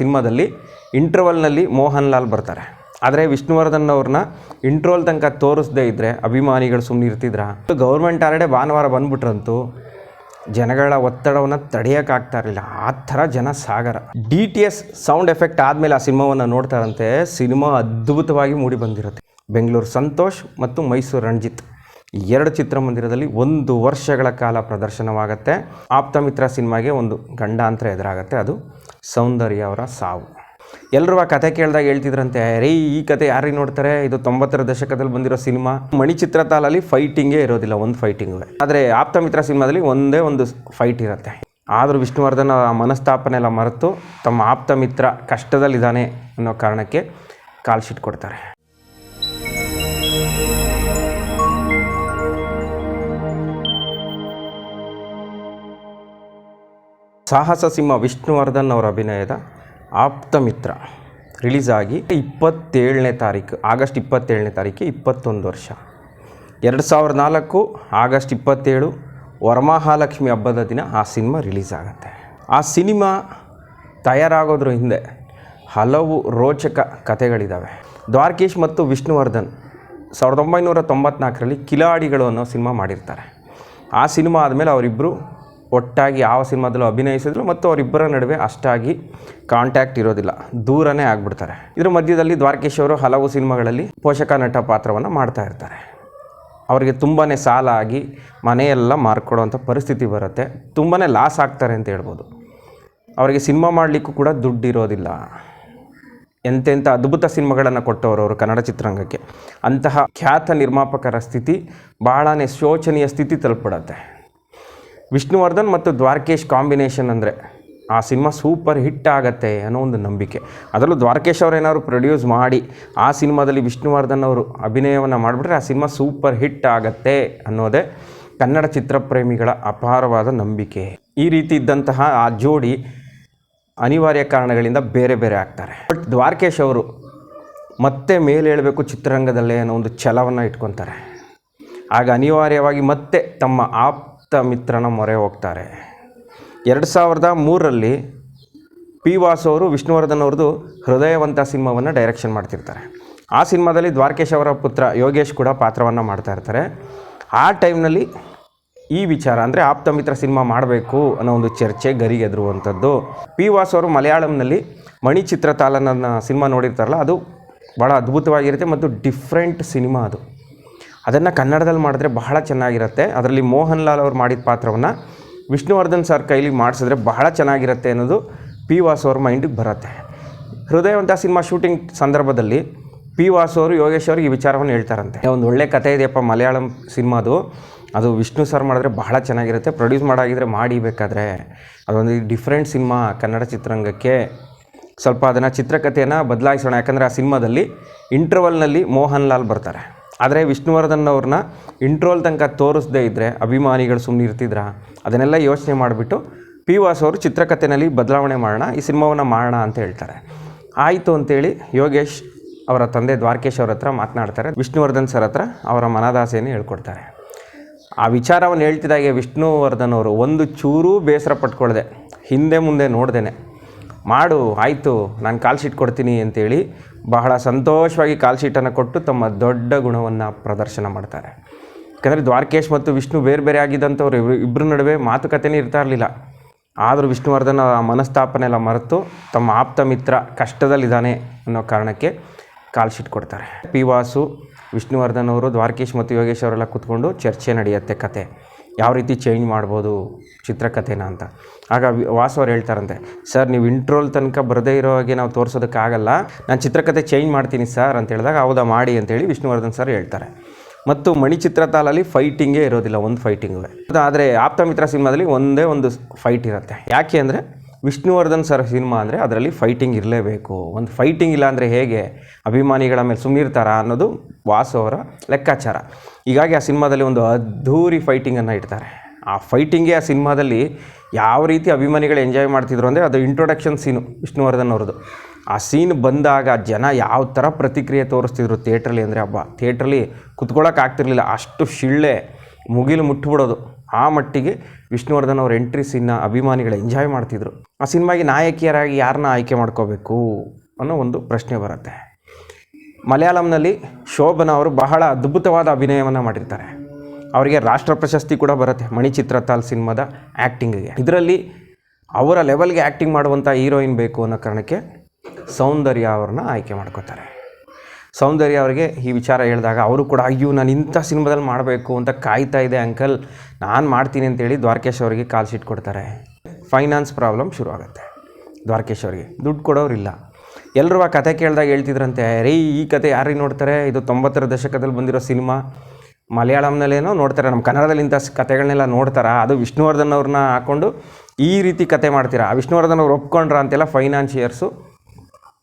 ಸಿನಿಮಾದಲ್ಲಿ ಇಂಟರ್ವಲ್ನಲ್ಲಿ ಮೋಹನ್ ಲಾಲ್ ಬರ್ತಾರೆ. ಆದರೆ ವಿಷ್ಣುವರ್ಧನ್ ಅವ್ರನ್ನ ಇಂಟ್ರೋಲ್ ತನಕ ತೋರಿಸದೇ ಇದ್ದರೆ ಅಭಿಮಾನಿಗಳು ಸುಮ್ಮನೆ ಇರ್ತಿದ್ರ? ಗೌರ್ಮೆಂಟ್ ಆಲ್ರೆಡಿ ಭಾನುವಾರ ಬಂದ್ಬಿಟ್ರಂತೂ ಜನಗಳ ಒತ್ತಡವನ್ನು ತಡೆಯೋಕ್ಕಾಗ್ತಾ ಇರಲಿಲ್ಲ. ಆ ಥರ ಜನ ಸಾಗರ. D T S sound effect ಆದಮೇಲೆ ಆ ಸಿನಿಮಾವನ್ನು ನೋಡ್ತಾರಂತೆ, ಸಿನಿಮಾ ಅದ್ಭುತವಾಗಿ ಮೂಡಿ ಬಂದಿರುತ್ತೆ. ಬೆಂಗಳೂರು ಸಂತೋಷ್ ಮತ್ತು ಮೈಸೂರು ರಣಜಿತ್. ಎರಡು ಚಿತ್ರಮಂದಿರದಲ್ಲಿ ಒಂದು ವರ್ಷಗಳ ಕಾಲ ಪ್ರದರ್ಶನವಾಗುತ್ತೆ. ಆಪ್ತಮಿತ್ರ ಸಿನಿಮಾಗೆ ಒಂದು ಗಂಡಾಂತರ ಎದುರಾಗುತ್ತೆ ಅದು. ಸೌಂದರ್ಯ ಅವರ ಸಾವು. ಎಲ್ಲರೂ ಆ ಕತೆ ಕೇಳಿದಾಗ ಹೇಳ್ತಿದ್ರಂತೆ, ರೀ, ಈ ಕತೆ ಯಾರಿಗೆ ನೋಡ್ತಾರೆ? ಇದು ತೊಂಬತ್ತರ ದಶಕದಲ್ಲಿ ಬಂದಿರೋ ಸಿನಿಮಾ. ಮಣಿಚಿತ್ರ ತಾಲಲ್ಲಿ ಫೈಟಿಂಗೇ ಇರೋದಿಲ್ಲ, ಒಂದು ಫೈಟಿಂಗ್ ಆದರೆ ಆಪ್ತಮಿತ್ರ ಸಿನಿಮಾದಲ್ಲಿ ಒಂದೇ ಒಂದು ಫೈಟ್ ಇರುತ್ತೆ. ಆದರೂ ವಿಷ್ಣುವರ್ಧನ್ ಆ ಮನಸ್ತಾಪನೆ ಎಲ್ಲ ಮರೆತು ತಮ್ಮ ಆಪ್ತ ಮಿತ್ರ ಕಷ್ಟದಲ್ಲಿದ್ದಾನೆ ಅನ್ನೋ ಕಾರಣಕ್ಕೆ ಕಾಲ್ ಶೀಟ್ ಕೊಡ್ತಾರೆ. ಸಾಹಸ ಸಿಂಹ ವಿಷ್ಣುವರ್ಧನ್ ಅವರ ಅಭಿನಯದ ಆಪ್ತ ಮಿತ್ರ ರಿಲೀಸ್ ಆಗಿ ಇಪ್ಪತ್ತೇಳನೇ ತಾರೀಕು, ಆಗಸ್ಟ್ ಇಪ್ಪತ್ತೇಳನೇ ತಾರೀಕು, ಇಪ್ಪತ್ತೊಂದು ವರ್ಷ. ಎರಡು ಸಾವಿರದ ನಾಲ್ಕು, ಆಗಸ್ಟ್ ಇಪ್ಪತ್ತೇಳು, ವರಮಹಾಲಕ್ಷ್ಮಿ ಹಬ್ಬದ ದಿನ ಆ ಸಿನಿಮಾ ರಿಲೀಸ್ ಆಗುತ್ತೆ ಆ ಸಿನಿಮಾ ತಯಾರಾಗೋದ್ರ ಹಿಂದೆ ಹಲವು ರೋಚಕ ಕಥೆಗಳಿದ್ದಾವೆ ದ್ವಾರಕೀಶ್ ಮತ್ತು ವಿಷ್ಣುವರ್ಧನ್ ಸಾವಿರದ ಒಂಬೈನೂರ ತೊಂಬತ್ನಾಲ್ಕರಲ್ಲಿ ಕಿಲಾಡಿಗಳು ಅನ್ನೋ ಸಿನಿಮಾ ಮಾಡಿರ್ತಾರೆ. ಆ ಸಿನಿಮಾ ಆದಮೇಲೆ ಅವರಿಬ್ಬರು ಒಟ್ಟಾಗಿ ಯಾವ ಸಿನಿಮಾದಲ್ಲೂ ಅಭಿನಯಿಸಿದ್ರು ಮತ್ತು ಅವರಿಬ್ಬರ ನಡುವೆ ಅಷ್ಟಾಗಿ ಕಾಂಟ್ಯಾಕ್ಟ್ ಇರೋದಿಲ್ಲ. ದೂರನೇ ಆಗ್ಬಿಡ್ತಾರೆ. ಇದರ ಮಧ್ಯದಲ್ಲಿ ದ್ವಾರಕೀಶ್ ಅವರು ಹಲವು ಸಿನಿಮಾಗಳಲ್ಲಿ ಪೋಷಕ ನಟ ಪಾತ್ರವನ್ನು ಮಾಡ್ತಾ ಇರ್ತಾರೆ. ಅವರಿಗೆ ತುಂಬಾ ಸಾಲ ಆಗಿ ಮನೆಯೆಲ್ಲ ಮಾರ್ಕೊಡೋವಂಥ ಪರಿಸ್ಥಿತಿ ಬರುತ್ತೆ. ತುಂಬಾ ಲಾಸ್ ಆಗ್ತಾರೆ ಅಂತ ಹೇಳ್ಬೋದು. ಅವರಿಗೆ ಸಿನಿಮಾ ಮಾಡಲಿಕ್ಕೂ ಕೂಡ ದುಡ್ಡು ಇರೋದಿಲ್ಲ ಎಂತೆಂಥ ಅದ್ಭುತ ಸಿನಿಮಾಗಳನ್ನು ಕೊಟ್ಟವರು ಅವರು ಕನ್ನಡ ಚಿತ್ರರಂಗಕ್ಕೆ. ಅಂತಹ ಖ್ಯಾತ ನಿರ್ಮಾಪಕರ ಸ್ಥಿತಿ ಬಹಳನೇ ಶೋಚನೀಯ ಸ್ಥಿತಿ ತಲುಪಿಬಿಡತ್ತೆ ವಿಷ್ಣುವರ್ಧನ್ ಮತ್ತು ದ್ವಾರಕೇಶ್ ಕಾಂಬಿನೇಷನ್ ಅಂದರೆ ಆ ಸಿನಿಮಾ ಸೂಪರ್ ಹಿಟ್ ಆಗತ್ತೆ ಅನ್ನೋ ಒಂದು ನಂಬಿಕೆ. ಅದರಲ್ಲೂ ದ್ವಾರಕೇಶ್ ಅವರು ಏನಾದ್ರು ಪ್ರೊಡ್ಯೂಸ್ ಮಾಡಿ ಆ ಸಿನಿಮಾದಲ್ಲಿ ವಿಷ್ಣುವರ್ಧನ್ ಅವರು ಅಭಿನಯವನ್ನು ಮಾಡಿಬಿಟ್ರೆ ಆ ಸಿನಿಮಾ ಸೂಪರ್ ಹಿಟ್ ಆಗತ್ತೆ ಅನ್ನೋದೇ ಕನ್ನಡ ಚಿತ್ರಪ್ರೇಮಿಗಳ ಅಪಾರವಾದ ನಂಬಿಕೆ. ಈ ರೀತಿ ಇದ್ದಂತಹ ಆ ಜೋಡಿ ಅನಿವಾರ್ಯ ಕಾರಣಗಳಿಂದ ಬೇರೆ ಬೇರೆ ಆಗ್ತಾರೆ. ಬಟ್ ದ್ವಾರಕೇಶ್ ಅವರು ಮತ್ತೆ ಮೇಲೇಳಬೇಕು ಚಿತ್ರರಂಗದಲ್ಲೇ ಅನ್ನೋ ಒಂದು ಛಲವನ್ನು ಇಟ್ಕೊತಾರೆ. ಆಗ ಅನಿವಾರ್ಯವಾಗಿ ಮತ್ತೆ ತಮ್ಮ ಆಪ್ತ ಮಿತ್ರನ ಮೊರೆ ಹೋಗ್ತಾರೆ. ಎರಡು ಸಾವಿರದ ಮೂರರಲ್ಲಿ ಪಿ ವಾಸು ಅವರು ವಿಷ್ಣುವರ್ಧನ್ ಅವ್ರದ್ದು ಹೃದಯವಂತ ಸಿನಿಮಾವನ್ನು ಡೈರೆಕ್ಷನ್ ಮಾಡ್ತಿರ್ತಾರೆ. ಆ ಸಿನಿಮಾದಲ್ಲಿ ದ್ವಾರಕೇಶ್ ಅವರ ಪುತ್ರ ಯೋಗೇಶ್ ಕೂಡ ಪಾತ್ರವನ್ನು ಮಾಡ್ತಾ ಇರ್ತಾರೆ. ಆ ಟೈಮ್ನಲ್ಲಿ ಈ ವಿಚಾರ ಅಂದರೆ ಆಪ್ತ ಮಿತ್ರ ಸಿನಿಮಾ ಮಾಡಬೇಕು ಅನ್ನೋ ಒಂದು ಚರ್ಚೆ ಗರಿಗೆದರುವಂಥದ್ದು ಪಿ ವಾಸು ಅವರು ಮಲಯಾಳಂನಲ್ಲಿ ಮಣಿ ಚಿತ್ರತಾಲನ ಸಿನಿಮಾ ನೋಡಿರ್ತಾರಲ್ಲ, ಅದು ಭಾಳ ಅದ್ಭುತವಾಗಿರುತ್ತೆ ಮತ್ತು ಡಿಫ್ರೆಂಟ್ ಸಿನಿಮಾ ಅದು. ಅದನ್ನು ಕನ್ನಡದಲ್ಲಿ ಮಾಡಿದ್ರೆ ಬಹಳ ಚೆನ್ನಾಗಿರುತ್ತೆ. ಅದರಲ್ಲಿ ಮೋಹನ್ ಲಾಲ್ ಅವರು ಮಾಡಿದ ಪಾತ್ರವನ್ನು ವಿಷ್ಣುವರ್ಧನ್ ಸರ್ ಕೈಲಿ ಮಾಡಿಸಿದ್ರೆ ಬಹಳ ಚೆನ್ನಾಗಿರುತ್ತೆ ಅನ್ನೋದು ಪಿ ವಾಸು ಅವ್ರ ಮೈಂಡಿಗೆ ಬರುತ್ತೆ. ಹೃದಯವಂತ ಸಿನಿಮಾ ಶೂಟಿಂಗ್ ಸಂದರ್ಭದಲ್ಲಿ ಪಿ ವಾಸು ಅವರು, ಯೋಗೇಶ್ ಅವರಿಗೆ ಈ ವಿಚಾರವನ್ನು ಹೇಳ್ತಾರಂತೆ. ಒಂದು ಒಳ್ಳೆ ಕತೆ ಇದೆಯಪ್ಪ ಮಲಯಾಳಂ ಸಿನಿಮಾದು ಅದು. ವಿಷ್ಣು ಸರ್ ಮಾಡಿದ್ರೆ ಬಹಳ ಚೆನ್ನಾಗಿರುತ್ತೆ. ಪ್ರೊಡ್ಯೂಸ್ ಮಾಡಾಗಿದ್ರೆ ಮಾಡಿ ಬೇಕಾದರೆ. ಅದೊಂದು ಡಿಫ್ರೆಂಟ್ ಸಿನಿಮಾ ಕನ್ನಡ ಚಿತ್ರರಂಗಕ್ಕೆ. ಸ್ವಲ್ಪ ಅದನ್ನು ಚಿತ್ರಕಥೆಯನ್ನು ಬದಲಾಯಿಸೋಣ. ಯಾಕಂದರೆ ಆ ಸಿನಿಮಾದಲ್ಲಿ ಇಂಟರ್ವಲ್ನಲ್ಲಿ ಮೋಹನ್ ಲಾಲ್ ಬರ್ತಾರೆ. ಆದರೆ ವಿಷ್ಣುವರ್ಧನ್ ಅವ್ರನ್ನ ಇಂಟ್ರೋಲ್ ತನಕ ತೋರಿಸದೇ ಇದ್ದರೆ ಅಭಿಮಾನಿಗಳು ಸುಮ್ಮನೆ ಇರ್ತಿದ್ರ? ಅದನ್ನೆಲ್ಲ ಯೋಚನೆ ಮಾಡಿಬಿಟ್ಟು ಪಿ ವಾಸ್ ಅವರು ಚಿತ್ರಕಥೆನಲ್ಲಿ ಬದಲಾವಣೆ ಮಾಡೋಣ, ಈ ಸಿನಿಮಾವನ್ನು ಮಾಡೋಣ ಅಂತ ಹೇಳ್ತಾರೆ. ಆಯಿತು ಅಂತೇಳಿ ಯೋಗೇಶ್ ಅವರ ತಂದೆ ದ್ವಾರಕೇಶ್ ಅವ್ರ ಹತ್ರ ಮಾತನಾಡ್ತಾರೆ. ವಿಷ್ಣುವರ್ಧನ್ ಸರ್ ಹತ್ರ ಅವರ ಮನದಾಸೆಯನ್ನು ಹೇಳ್ಕೊಡ್ತಾರೆ. ಆ ವಿಚಾರವನ್ನು ಹೇಳ್ತಿದ್ದಾಗೆ ವಿಷ್ಣುವರ್ಧನ್ ಅವರು, ಒಂದು ಚೂರೂ ಬೇಸರ ಪಟ್ಕೊಳ್ಳದೆ ಹಿಂದೆ ಮುಂದೆ ನೋಡ್ದೇನೆ. ಮಾಡು, ಆಯಿತು, ನಾನು ಕಾಲ್ ಶೀಟ್ ಕೊಡ್ತೀನಿ ಅಂತೇಳಿ ಬಹಳ ಸಂತೋಷವಾಗಿ ಕಾಲ್ ಶೀಟನ್ನು ಕೊಟ್ಟು ತಮ್ಮ ದೊಡ್ಡ ಗುಣವನ್ನು ಪ್ರದರ್ಶನ ಮಾಡ್ತಾರೆ. ಯಾಕಂದರೆ ದ್ವಾರಕೇಶ್ ಮತ್ತು ವಿಷ್ಣು ಬೇರೆ ಬೇರೆ ಆಗಿದ್ದಂಥವ್ರು ಇಬ್ಬರು ಇಬ್ಬರ ನಡುವೆ ಮಾತುಕತೆನೇ ಇರ್ತಾ ಇರಲಿಲ್ಲ. ಆದರೂ ವಿಷ್ಣುವರ್ಧನ ಆ ಮನಸ್ತಾಪನೆ ಎಲ್ಲ ಮರೆತು ತಮ್ಮ ಆಪ್ತ ಮಿತ್ರ ಕಷ್ಟದಲ್ಲಿದ್ದಾನೆ ಅನ್ನೋ ಕಾರಣಕ್ಕೆ ಕಾಲ್ ಶೀಟ್ ಕೊಡ್ತಾರೆ. ಪಿ ವಾಸು, ವಿಷ್ಣುವರ್ಧನ್ ಅವರು, ದ್ವಾರಕೇಶ್ ಮತ್ತು ಯೋಗೇಶ್ ಅವರೆಲ್ಲ ಕೂತ್ಕೊಂಡು ಚರ್ಚೆ ನಡೆಯುತ್ತೆ ಕತೆ. ಯಾವ ರೀತಿ ಚೇಂಜ್ ಮಾಡ್ಬೋದು ಚಿತ್ರಕಥೆನ ಅಂತ. ಆಗ ವಾಸು ಅವ್ರು ಹೇಳ್ತಾರಂತೆ, ಸರ್, ನೀವು ಇಂಟ್ರೋಲ್ ತನಕ ಬರದೇ ಇರೋ ಹಾಗೆ ನಾವು ತೋರಿಸೋದಕ್ಕಾಗಲ್ಲ ನಾನು ಚಿತ್ರಕಥೆ ಚೇಂಜ್ ಮಾಡ್ತೀನಿ ಸರ್ ಅಂತ ಹೇಳಿದಾಗ, ಹೌದಾ ಮಾಡಿ ಅಂತೇಳಿ ವಿಷ್ಣುವರ್ಧನ್ ಸರ್ ಹೇಳ್ತಾರೆ. ಮತ್ತು ಮಣಿ ಚಿತ್ರತಾಲಲ್ಲಿ ಫೈಟಿಂಗೇ ಇರೋದಿಲ್ಲ, ಒಂದು ಫೈಟಿಂಗು ಆದರೆ ಆಪ್ತಮಿತ್ರ ಸಿನಿಮಾದಲ್ಲಿ ಒಂದೇ ಒಂದು ಫೈಟ್ ಇರುತ್ತೆ. ಯಾಕೆ ಅಂದರೆ, ವಿಷ್ಣುವರ್ಧನ್ ಸರ್ ಸಿನಿಮಾ ಅಂದರೆ ಅದರಲ್ಲಿ ಫೈಟಿಂಗ್ ಇರಲೇಬೇಕು. ಒಂದು ಫೈಟಿಂಗ್ ಇಲ್ಲ ಅಂದರೆ ಹೇಗೆ? ಅಭಿಮಾನಿಗಳ ಮೇಲೆ ಸುಮ್ಮನಿರ್ತಾರ ಅನ್ನೋದು ವಾಸು ಅವರ ಲೆಕ್ಕಾಚಾರ. ಹೀಗಾಗಿ ಆ ಸಿನಿಮಾದಲ್ಲಿ ಒಂದು ಅದ್ಧೂರಿ ಫೈಟಿಂಗನ್ನು ಇಡ್ತಾರೆ. ಆ ಫೈಟಿಂಗೇ ಆ ಸಿನಿಮಾದಲ್ಲಿ ಯಾವ ರೀತಿ ಅಭಿಮಾನಿಗಳು ಎಂಜಾಯ್ ಮಾಡ್ತಿದ್ರು ಅಂದರೆ ಅದು ಇಂಟ್ರೊಡಕ್ಷನ್ ಸೀನು ವಿಷ್ಣುವರ್ಧನ್ ಅವ್ರದ್ದು ಆ ಸೀನ್ ಬಂದಾಗ ಜನ ಯಾವ ಥರ ಪ್ರತಿಕ್ರಿಯೆ ತೋರಿಸ್ತಿದ್ರು ಥಿಯೇಟ್ರಲ್ಲಿ ಅಂದರೆ ಹಬ್ಬ ಥಿಯೇಟ್ರಲ್ಲಿ ಕುತ್ಕೊಳ್ಳೋಕೆ ಆಗ್ತಿರ್ಲಿಲ್ಲ. ಅಷ್ಟು ಶಿಳ್ಳೆ, ಮುಗಿಲು ಮುಟ್ಬಿಡೋದು. ಆ ಮಟ್ಟಿಗೆ ವಿಷ್ಣುವರ್ಧನ್ ಅವ್ರ ಎಂಟ್ರಿ ಸೀನ್ನ ಅಭಿಮಾನಿಗಳು ಎಂಜಾಯ್ ಮಾಡ್ತಿದ್ರು. ಆ ಸಿನಿಮಾಗೆ ನಾಯಕಿಯರಾಗಿ ಯಾರನ್ನ ಆಯ್ಕೆ ಮಾಡ್ಕೋಬೇಕು ಅನ್ನೋ ಒಂದು ಪ್ರಶ್ನೆ ಬರುತ್ತೆ. ಮಲಯಾಳಂನಲ್ಲಿ ಶೋಭನ ಅವರು ಬಹಳ ಅದ್ಭುತವಾದ ಅಭಿನಯವನ್ನು ಮಾಡಿರ್ತಾರೆ. ಅವರಿಗೆ ರಾಷ್ಟ್ರ ಪ್ರಶಸ್ತಿ ಕೂಡ ಬರುತ್ತೆ ಮಣಿ ಚಿತ್ರತಾಲ್ ಸಿನಿಮಾದ ಆ್ಯಕ್ಟಿಂಗಿಗೆ ಇದರಲ್ಲಿ ಅವರ ಲೆವೆಲ್ಗೆ ಆ್ಯಕ್ಟಿಂಗ್ ಮಾಡುವಂಥ ಹೀರೋಯಿನ್ ಬೇಕು ಅನ್ನೋ ಕಾರಣಕ್ಕೆ ಸೌಂದರ್ಯ ಅವ್ರನ್ನ ಆಯ್ಕೆ ಮಾಡ್ಕೋತಾರೆ. ಸೌಂದರ್ಯ ಅವರಿಗೆ ಈ ವಿಚಾರ ಹೇಳಿದಾಗ ಅವರು ಕೂಡ, ಅಯ್ಯೋ, ನಾನು ಇಂಥ ಸಿನಿಮಾದಲ್ಲಿ ಮಾಡಬೇಕು ಅಂತ ಕಾಯ್ತಾ ಇದೆ ಅಂಕಲ್. ನಾನು ಮಾಡ್ತೀನಿ ಅಂತೇಳಿ ದ್ವಾರಕೇಶ್ ಅವರಿಗೆ ಕಾಲ್ ಶೀಟ್ ಕೊಡ್ತಾರೆ. ಫೈನಾನ್ಸ್ ಪ್ರಾಬ್ಲಮ್ ಶುರು ಆಗುತ್ತೆ ದ್ವಾರಕೇಶ್ ಅವರಿಗೆ, ದುಡ್ಡು ಕೊಡೋರಿಲ್ಲ ಎಲ್ಲರೂ ಆ ಕತೆ ಕೇಳಿದಾಗ ಹೇಳ್ತಿದ್ರಂತೆ ರೀ ಈ ಕತೆ ಯಾರಿಗೆ ನೋಡ್ತಾರೆ? ಇದು ತೊಂಬತ್ತರ ದಶಕದಲ್ಲಿ ಬಂದಿರೋ ಸಿನಿಮಾ. ಮಲಯಾಳಂನಲ್ಲೇನೋ ನೋಡ್ತಾರೆ ನಮ್ಮ ಕನ್ನಡದಲ್ಲಿ ಇಂಥ ಕತೆಗಳನ್ನೆಲ್ಲ ನೋಡ್ತಾರಾ? ಅದು ವಿಷ್ಣುವರ್ಧನ್ ಅವ್ರನ್ನ ಹಾಕ್ಕೊಂಡು ಈ ರೀತಿ ಕತೆ ಮಾಡ್ತೀರಾ? ಆ ವಿಷ್ಣುವರ್ಧನ್ ಅವ್ರು ಒಪ್ಕೊಂಡ್ರ ಅಂತೆಲ್ಲ ಫೈನಾನ್ಷಿಯರ್ಸು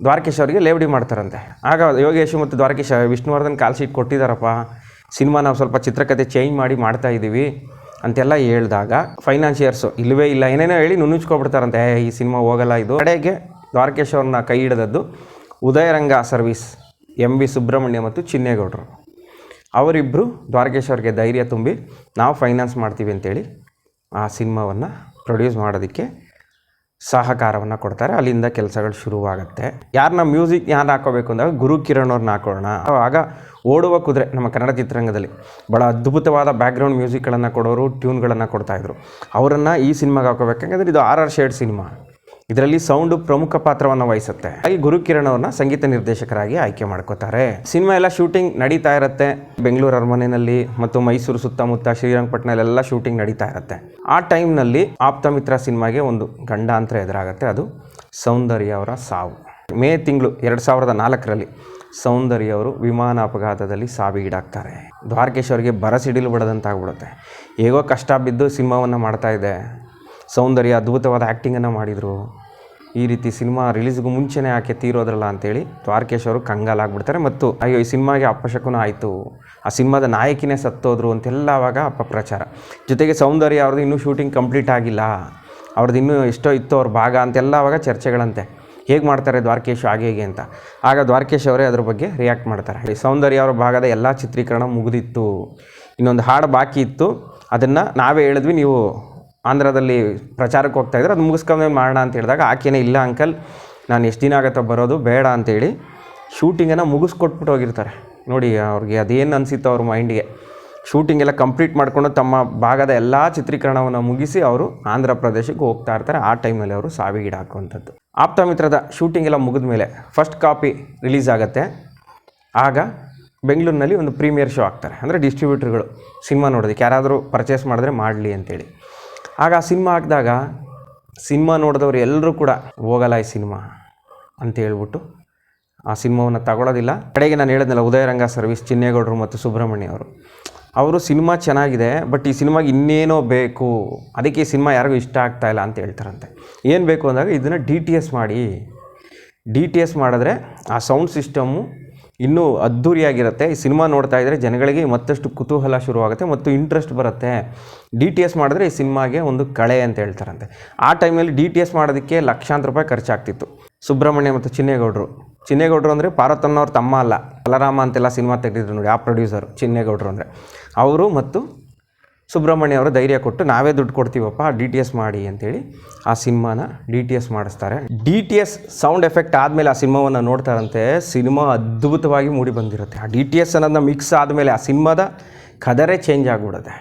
ದ್ವಾರಕೇಶ್ ಅವರಿಗೆ ಲೇವಡಿ ಮಾಡ್ತಾರಂತೆ. ಆಗ ಯೋಗೇಶ್ ಮತ್ತು ದ್ವಾರಕೇಶ್ ವಿಷ್ಣುವರ್ಧನ್ ಕಾಲ್ ಶೀಟ್ ಕೊಟ್ಟಿದ್ದಾರಪ್ಪ ಸಿನಿಮಾ ನಾವು ಸ್ವಲ್ಪ ಚಿತ್ರಕಥೆ ಚೇಂಜ್ ಮಾಡಿ ಮಾಡ್ತಾ ಇದ್ದೀವಿ ಅಂತೆಲ್ಲ ಹೇಳಿದಾಗ ಫೈನಾನ್ಷಿಯರ್ಸು ಇಲ್ಲವೇ ಇಲ್ಲ ಏನೇನೋ ಹೇಳಿ ನುಣ್ಣುಚ್ಕೊಬಿಡ್ತಾರಂತೆ. "ಏ, ಈ ಸಿನಿಮಾ ಹೋಗಲ್ಲ ಇದು. ಕಡೆಗೆ ದ್ವಾರಕೇಶ್ ಅವ್ರನ್ನ ಕೈ ಹಿಡಿದದ್ದು Udayaranga service, M V Subrahmanya ಮತ್ತು ಚಿನ್ನೇಗೌಡರು. ಅವರಿಬ್ಬರು ದ್ವಾರಕೇಶ್ ಅವ್ರಿಗೆ ಧೈರ್ಯ ತುಂಬಿ ನಾವು ಫೈನಾನ್ಸ್ ಮಾಡ್ತೀವಿ ಅಂತೇಳಿ ಆ ಸಿನಿಮಾವನ್ನು ಪ್ರೊಡ್ಯೂಸ್ ಮಾಡೋದಕ್ಕೆ ಸಹಕಾರವನ್ನು ಕೊಡ್ತಾರೆ. ಅಲ್ಲಿಂದ ಕೆಲಸಗಳು ಶುರುವಾಗುತ್ತೆ. ಯಾರನ್ನ ಮ್ಯೂಸಿಕ್ ಯಾರು ಹಾಕೋಬೇಕು ಅಂದಾಗ ಗುರು ಕಿರಣ್ ಅವ್ರನ್ನ ಹಾಕೋಣ. ಆಗ ಓಡುವ ಕುದುರೆ ನಮ್ಮ ಕನ್ನಡ ಚಿತ್ರರಂಗದಲ್ಲಿ ಭಾಳ ಅದ್ಭುತವಾದ ಬ್ಯಾಕ್ಗ್ರೌಂಡ್ ಮ್ಯೂಸಿಕ್ಗಳನ್ನು ಕೊಡೋರು ಟ್ಯೂನ್ಗಳನ್ನು ಕೊಡ್ತಾಯಿದ್ರು ಅವರನ್ನು ಈ ಸಿನಿಮಾಗೆ ಹಾಕೋಬೇಕಂದ್ರೆ ಇದು ಆರ್ ಆರ್ ಶೇಡ್ ಸಿನಿಮಾ. ಇದರಲ್ಲಿ ಸೌಂಡ್ ಪ್ರಮುಖ ಪಾತ್ರವನ್ನು ವಹಿಸುತ್ತೆ. ಹಾಗೆ ಗುರು ಕಿರಣ್ ಅವ್ರನ್ನ ಸಂಗೀತ ನಿರ್ದೇಶಕರಾಗಿ ಆಯ್ಕೆ ಮಾಡ್ಕೋತಾರೆ. ಸಿನಿಮಾ ಎಲ್ಲ ಶೂಟಿಂಗ್ ನಡೀತಾ ಇರುತ್ತೆ. ಬೆಂಗಳೂರು ಅರಮನೆಯಲ್ಲಿ ಮತ್ತು ಮೈಸೂರು ಸುತ್ತಮುತ್ತ ಶ್ರೀರಂಗಪಟ್ಟಣಲ್ಲೆಲ್ಲ ಶೂಟಿಂಗ್ ನಡೀತಾ ಇರುತ್ತೆ. ಆ ಟೈಮ್ನಲ್ಲಿ ಆಪ್ತಮಿತ್ರ ಸಿನಿಮಾಗೆ ಒಂದು ಗಂಡಾಂತರ ಎದುರಾಗುತ್ತೆ. ಅದು ಸೌಂದರ್ಯ ಅವರ ಸಾವು. ಮೇ ತಿಂಗಳು ಎರಡು ಸಾವಿರದ ನಾಲ್ಕರಲ್ಲಿ ಸೌಂದರ್ಯ ಅವರು ವಿಮಾನ ಅಪಘಾತದಲ್ಲಿ ಸಾವಿಗೀಡಾಗ್ತಾರೆ. ದ್ವಾರಕೇಶ್ ಅವರಿಗೆ ಬರಸಿಡಿಲು ಬಿಡದಂತಾಗ್ಬಿಡುತ್ತೆ. ಹೇಗೋ ಕಷ್ಟ ಬಿದ್ದು ಸಿನಿಮಾವನ್ನು ಮಾಡ್ತಾ ಇದೆ. ಸೌಂದರ್ಯ ಅದ್ಭುತವಾದ ಆ್ಯಕ್ಟಿಂಗನ್ನು ಮಾಡಿದರು. ಈ ರೀತಿ ಸಿನಿಮಾ ರಿಲೀಸ್ಗೂ ಮುಂಚೆನೇ ಆಕೆ ತೀರೋದ್ರಲ್ಲ ಅಂತೇಳಿ ದ್ವಾರಕೇಶ್ ಅವರು ಕಂಗಾಲಾಗ್ಬಿಡ್ತಾರೆ ಮತ್ತು ಅಯ್ಯೋ, ಈ ಸಿನಿಮಾಗೆ ಅಪಶಕುನ ಆಯಿತು. ಆ ಸಿನಿಮಾದ ನಾಯಕಿನೇ ಸತ್ತೋದ್ರು ಅಂತೆಲ್ಲ ಆವಾಗ ಅಪಪ್ರಚಾರ ಜೊತೆಗೆ ಸೌಂದರ್ಯ ಅವ್ರದ್ದು ಇನ್ನೂ ಶೂಟಿಂಗ್ ಕಂಪ್ಲೀಟ್ ಆಗಿಲ್ಲ. ಅವ್ರದ್ದು ಇನ್ನೂ ಎಷ್ಟೋ ಇತ್ತು ಅವ್ರ ಭಾಗ ಅಂತೆಲ್ಲ ಆವಾಗ ಚರ್ಚೆಗಳಂತೆ. ಹೇಗೆ ಮಾಡ್ತಾರೆ ದ್ವಾರಕೇಶ್ ಹಾಗೆ ಹೇಗೆ ಅಂತ. ಆಗ ದ್ವಾರಕೇಶ್ ಅವರೇ ಅದ್ರ ಬಗ್ಗೆ ರಿಯಾಕ್ಟ್ ಮಾಡ್ತಾರೆ. ಸೌಂದರ್ಯ ಅವರ ಭಾಗದ ಎಲ್ಲ ಚಿತ್ರೀಕರಣ ಮುಗಿದಿತ್ತು. ಇನ್ನೊಂದು ಹಾಡು ಬಾಕಿ ಇತ್ತು. ಅದನ್ನು ನಾವೇ ಹೇಳಿದ್ವಿ, ನೀವು ಆಂಧ್ರದಲ್ಲಿ ಪ್ರಚಾರಕ್ಕೆ ಹೋಗ್ತಾ ಇದ್ರೆ. ಅದು ಮುಗಿಸ್ಕೊಂಡೇ ಮಾಡೋಣ ಅಂತ ಹೇಳಿದಾಗ, ಆಕೆನೇ ಇಲ್ಲ ಅಂಕಲ್ ನಾನು ಎಷ್ಟು ದಿನ ಆಗತ್ತೋ ಬರೋದು? ಬೇಡ ಅಂತೇಳಿ ಶೂಟಿಂಗನ್ನು ಮುಗಿಸ್ಕೊಟ್ಬಿಟ್ಟು ಹೋಗಿರ್ತಾರೆ. ನೋಡಿ, ಅವ್ರಿಗೆ ಅದೇನು ಅನಿಸಿತ್ತು ಅವ್ರ ಮೈಂಡಿಗೆ ಶೂಟಿಂಗೆಲ್ಲ ಕಂಪ್ಲೀಟ್ ಮಾಡಿಕೊಂಡು ತಮ್ಮ ಭಾಗದ ಎಲ್ಲ ಚಿತ್ರೀಕರಣವನ್ನು ಮುಗಿಸಿ ಅವರು ಆಂಧ್ರ ಪ್ರದೇಶಕ್ಕೆ ಹೋಗ್ತಾ ಇರ್ತಾರೆ. ಆ ಟೈಮಲ್ಲಿ ಅವರು ಸಾವಿಗೀಡಾಕುವಂಥದ್ದು ಆಪ್ತಮಿತ್ರದ ಶೂಟಿಂಗ್ ಎಲ್ಲ ಮುಗಿದ ಮೇಲೆ ಫಸ್ಟ್ ಕಾಪಿ ರಿಲೀಸ್ ಆಗುತ್ತೆ. ಆಗ ಬೆಂಗಳೂರಿನಲ್ಲಿ ಒಂದು ಪ್ರೀಮಿಯರ್ ಶೋ ಆಗ್ತಾರೆ. ಅಂದರೆ ಡಿಸ್ಟ್ರಿಬ್ಯೂಟ್ರ್ಗಳು ಸಿನಿಮಾ ನೋಡೋದಕ್ಕೆ ಯಾರಾದರೂ ಪರ್ಚೇಸ್ ಮಾಡಿದ್ರೆ ಮಾಡಲಿ ಅಂತೇಳಿ ಆಗ ಆ ಸಿನಿಮಾ ಹಾಕಿದಾಗ ಸಿನಿಮಾ ನೋಡಿದವ್ರು ಎಲ್ಲರೂ ಕೂಡ, ಹೋಗಲ್ಲ ಈ ಸಿನಿಮಾ ಅಂತ ಹೇಳ್ಬಿಟ್ಟು ಆ ಸಿನಿಮಾವನ್ನು ತಗೊಳ್ಳೋದಿಲ್ಲ ಕಡೆಗೆ ನಾನು ಹೇಳಿದ್ನಲ್ಲ, ಉದಯರಂಗ ಸರ್ವಿಸ್ ಚಿನ್ನೇಗೌಡರು ಮತ್ತು ಸುಬ್ರಹ್ಮಣ್ಯ ಅವರು. ಅವರು ಸಿನಿಮಾ ಚೆನ್ನಾಗಿದೆ, ಬಟ್ ಈ ಸಿನಿಮಾಗೆ ಇನ್ನೇನೋ ಬೇಕು, ಅದಕ್ಕೆ ಈ ಸಿನಿಮಾ ಯಾರಿಗೂ ಇಷ್ಟ ಆಗ್ತಾ ಇಲ್ಲ ಅಂತ ಹೇಳ್ತಾರಂತೆ. ಏನು ಬೇಕು ಅಂದಾಗ ಇದನ್ನು ಡಿ ಟಿ ಎಸ್ ಮಾಡಿ. ಡಿ ಟಿ ಎಸ್ ಮಾಡಿದ್ರೆ ಆ ಸೌಂಡ್ ಸಿಸ್ಟಮ್ಮು ಇನ್ನೂ ಅದ್ಧೂರಿಯಾಗಿರುತ್ತೆ. ಈ ಸಿನಿಮಾ ನೋಡ್ತಾ ಇದ್ದರೆ ಜನಗಳಿಗೆ ಮತ್ತಷ್ಟು ಕುತೂಹಲ ಶುರುವಾಗುತ್ತೆ ಮತ್ತು ಇಂಟ್ರೆಸ್ಟ್ ಬರುತ್ತೆ. ಡಿ ಟಿ ಎಸ್ ಮಾಡಿದ್ರೆ ಈ ಸಿನಿಮಾಗೆ ಒಂದು ಕಳೆ ಅಂತ ಹೇಳ್ತಾರಂತೆ. ಆ ಟೈಮಲ್ಲಿ ಡಿ ಟಿ ಎಸ್ ಮಾಡೋದಕ್ಕೆ ಲಕ್ಷಾಂತರ ರೂಪಾಯಿ ಖರ್ಚಾಗ್ತಿತ್ತು. ಸುಬ್ರಹ್ಮಣ್ಯ ಮತ್ತು ಚಿನ್ನೇಗೌಡರು. ಚಿನ್ನೇಗೌಡರು ಅಂದರೆ ಪಾರ್ವತಮ್ಮನವ್ರ ತಮ್ಮ ಅಲ್ಲ. ಬಲರಾಮ ಅಂತೆಲ್ಲ ಸಿನಿಮಾ ತೆಗೆದಿದ್ರು ನೋಡಿ, ಆ ಪ್ರೊಡ್ಯೂಸರು ಚಿನ್ನೇಗೌಡರು ಅಂದರೆ. ಅವರು ಮತ್ತು ಸುಬ್ರಹ್ಮಣ್ಯ ಅವರು ಧೈರ್ಯ ಕೊಟ್ಟು ನಾವೇ ದುಡ್ಡು ಕೊಡ್ತೀವಪ್ಪ ಡಿ ಟಿ ಎಸ್ ಮಾಡಿ ಅಂತೇಳಿ ಆ ಸಿನಿಮಾನ ಡಿ ಟಿ ಎಸ್ ಮಾಡಿಸ್ತಾರೆ. D T S sound effect ಆದಮೇಲೆ ಆ ಸಿನಿಮಾವನ್ನು ನೋಡ್ತಾರಂತೆ, ಸಿನಿಮಾ ಅದ್ಭುತವಾಗಿ ಮೂಡಿ ಬಂದಿರುತ್ತೆ. ಆ ಡಿ ಟಿ ಎಸ್ ಅನ್ನೋದನ್ನ ಮಿಕ್ಸ್ ಆದಮೇಲೆ ಆ ಸಿನಿಮಾದ ಕದರೇ ಚೇಂಜ್ ಆಗಿಬಿಡುತ್ತೆ.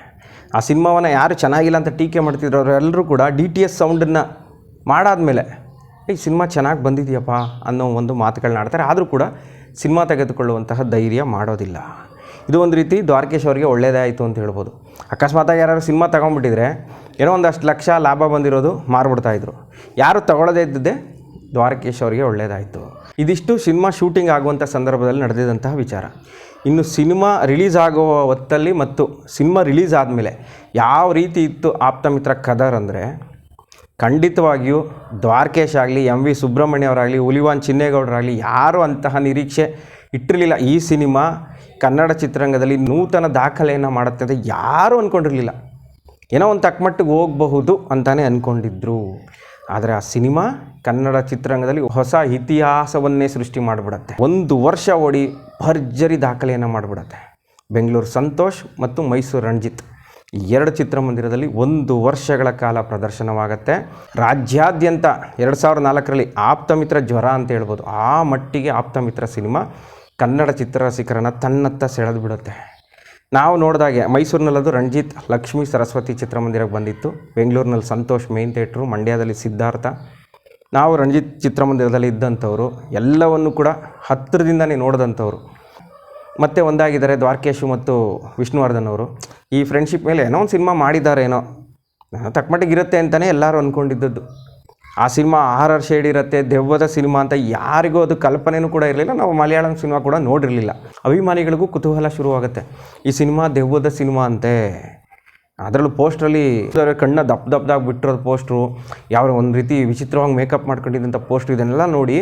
ಆ ಸಿನಿಮಾವನ್ನು ಯಾರು ಚೆನ್ನಾಗಿಲ್ಲ ಅಂತ ಟೀಕೆ ಮಾಡ್ತಿದ್ರು ಅವರೆಲ್ಲರೂ ಕೂಡ ಡಿ ಟಿ ಎಸ್ ಸೌಂಡನ್ನು ಮಾಡಾದಮೇಲೆ ಈ ಸಿನಿಮಾ ಚೆನ್ನಾಗಿ ಬಂದಿದೆಯಪ್ಪ ಅನ್ನೋ ಒಂದು ಮಾತುಗಳನ್ನ ಆಡ್ತಾರೆ. ಆದರೂ ಕೂಡ ಸಿನಿಮಾ ತೆಗೆದುಕೊಳ್ಳುವಂತಹ ಧೈರ್ಯ ಮಾಡೋದಿಲ್ಲ. ಇದು ಒಂದು ರೀತಿ ದ್ವಾರಕೇಶ್ ಅವರಿಗೆ ಒಳ್ಳೆಯದೇ ಆಯಿತು ಅಂತ ಹೇಳ್ಬೋದು. ಅಕಸ್ಮಾತಾಗಿ ಯಾರು ಸಿನಿಮಾ ತೊಗೊಂಡ್ಬಿಟ್ಟಿದ್ರೆ ಏನೋ ಒಂದಷ್ಟು ಲಕ್ಷ ಲಾಭ ಬಂದಿರೋದು ಮಾರ್ಬಿಡ್ತಾಯಿದ್ರು ಯಾರು ತಗೊಳ್ಳೋದೇ ಇದ್ದಿದ್ದೆ ದ್ವಾರಕೇಶ್ ಅವರಿಗೆ ಒಳ್ಳೆಯದಾಯಿತು ಇದಿಷ್ಟು ಸಿನಿಮಾ ಶೂಟಿಂಗ್ ಆಗುವಂಥ ಸಂದರ್ಭದಲ್ಲಿ ನಡೆದಿದ್ದಂತಹ ವಿಚಾರ. ಇನ್ನು ಸಿನಿಮಾ ರಿಲೀಸ್ ಆಗುವ ಹೊತ್ತಲ್ಲಿ ಮತ್ತು ಸಿನಿಮಾ ರಿಲೀಸ್ ಆದಮೇಲೆ ಯಾವ ರೀತಿ ಇತ್ತು ಆಪ್ತಮಿತ್ರ ಕದರ್ ಅಂದರೆ? ಖಂಡಿತವಾಗಿಯೂ ದ್ವಾರಕೇಶ್ ಆಗಲಿ, ಎಂ ವಿ ಸುಬ್ರಹ್ಮಣ್ಯ ಅವರಾಗಲಿ, ಹುಲಿವಾನ್ ಚಿನ್ನೇಗೌಡರಾಗಲಿ ಯಾರೂ ಅಂತಹ ನಿರೀಕ್ಷೆ ಇಟ್ಟಿರಲಿಲ್ಲ ಈ ಸಿನಿಮಾ ಕನ್ನಡ ಚಿತ್ರರಂಗದಲ್ಲಿ ನೂತನ ದಾಖಲೆಯನ್ನು ಮಾಡುತ್ತೆ ಅಂತ ಯಾರೂ ಅಂದ್ಕೊಂಡಿರಲಿಲ್ಲ ಏನೋ ಒಂದು ತಕ್ಕಮಟ್ಟಿಗೆ ಹೋಗಬಹುದು ಅಂತಲೇ ಅಂದ್ಕೊಂಡಿದ್ರು ಆದರೆ ಆ ಸಿನಿಮಾ ಕನ್ನಡ ಚಿತ್ರರಂಗದಲ್ಲಿ ಹೊಸ ಇತಿಹಾಸವನ್ನೇ ಸೃಷ್ಟಿ ಮಾಡಿಬಿಡತ್ತೆ. ಒಂದು ವರ್ಷ ಓಡಿ ಭರ್ಜರಿ ದಾಖಲೆಯನ್ನು ಮಾಡಿಬಿಡತ್ತೆ. ಬೆಂಗಳೂರು ಸಂತೋಷ್ ಮತ್ತು ಮೈಸೂರು ರಣಜಿತ್ ಎರಡು ಚಿತ್ರಮಂದಿರದಲ್ಲಿ ಒಂದು ವರ್ಷಗಳ ಕಾಲ ಪ್ರದರ್ಶನವಾಗುತ್ತೆ. ರಾಜ್ಯಾದ್ಯಂತ ಎರಡು ಸಾವಿರದ ನಾಲ್ಕರಲ್ಲಿ ಆಪ್ತಮಿತ್ರ ಜ್ವರ ಅಂತ ಹೇಳ್ಬೋದು. ಆ ಮಟ್ಟಿಗೆ ಆಪ್ತಮಿತ್ರ ಸಿನಿಮಾ ಕನ್ನಡ ಚಿತ್ರರಸಿಕರನ್ನು ತನ್ನತ್ತ ಸೆಳೆದು ಬಿಡುತ್ತೆ. ನಾವು ನೋಡಿದಾಗೆ ಮೈಸೂರಿನಲ್ಲದು ರಂಜಿತ್ ಲಕ್ಷ್ಮೀ ಸರಸ್ವತಿ ಚಿತ್ರಮಂದಿರಕ್ಕೆ ಬಂದಿತ್ತು. ಬೆಂಗಳೂರಿನಲ್ಲಿ ಸಂತೋಷ್ ಮೇನ್ ಥಿಯೇಟ್ರು ಮಂಡ್ಯದಲ್ಲಿ ಸಿದ್ಧಾರ್ಥ. ನಾವು ರಂಜಿತ್ ಚಿತ್ರಮಂದಿರದಲ್ಲಿ ಇದ್ದಂಥವರು, ಎಲ್ಲವನ್ನು ಕೂಡ ಹತ್ತಿರದಿಂದನೇ ನೋಡಿದಂಥವ್ರು. ಮತ್ತೆ ಒಂದಾಗಿದ್ದಾರೆ ದ್ವಾರಕೇಶು ಮತ್ತು ವಿಷ್ಣುವರ್ಧನ್ ಅವರು. ಈ ಫ್ರೆಂಡ್ಶಿಪ್ ಮೇಲೆ ಏನೋ ಒಂದು ಸಿನಿಮಾ ಮಾಡಿದ್ದಾರೇನೋ ತಕ್ಕಮಟ್ಟಿಗೆ ಇರುತ್ತೆ ಅಂತಲೇ ಎಲ್ಲರೂ ಅಂದ್ಕೊಂಡಿದ್ದದ್ದು ಆ ಸಿನಿಮಾ ಆರ್ ಆರ್ ಶೇಡ್ ಇರುತ್ತೆ, ದೆವ್ವದ ಸಿನಿಮಾ ಅಂತ ಯಾರಿಗೂ ಅದು ಕಲ್ಪನೆಯೂ ಕೂಡ ಇರಲಿಲ್ಲ. ನಾವು ಮಲಯಾಳಂ ಸಿನಿಮಾ ಕೂಡ ನೋಡಿರಲಿಲ್ಲ. ಅಭಿಮಾನಿಗಳಿಗೂ ಕುತೂಹಲ ಶುರುವಾಗುತ್ತೆ. ಈ ಸಿನಿಮಾ ದೆವ್ವದ ಸಿನಿಮಾ ಅಂತೆ. ಅದರಲ್ಲೂ ಪೋಸ್ಟ್ರಲ್ಲಿ ಕಣ್ಣ ದಪ್ಪ ದಪ್ಪದಾಗಿ ಬಿಟ್ಟಿರೋದು ಪೋಸ್ಟ್ರು ಯಾವ ಒಂದು ರೀತಿ ವಿಚಿತ್ರವಾಗಿ ಮೇಕಪ್ ಮಾಡ್ಕೊಂಡಿದ್ದಂಥ ಪೋಸ್ಟ್ ಇದನ್ನೆಲ್ಲ ನೋಡಿ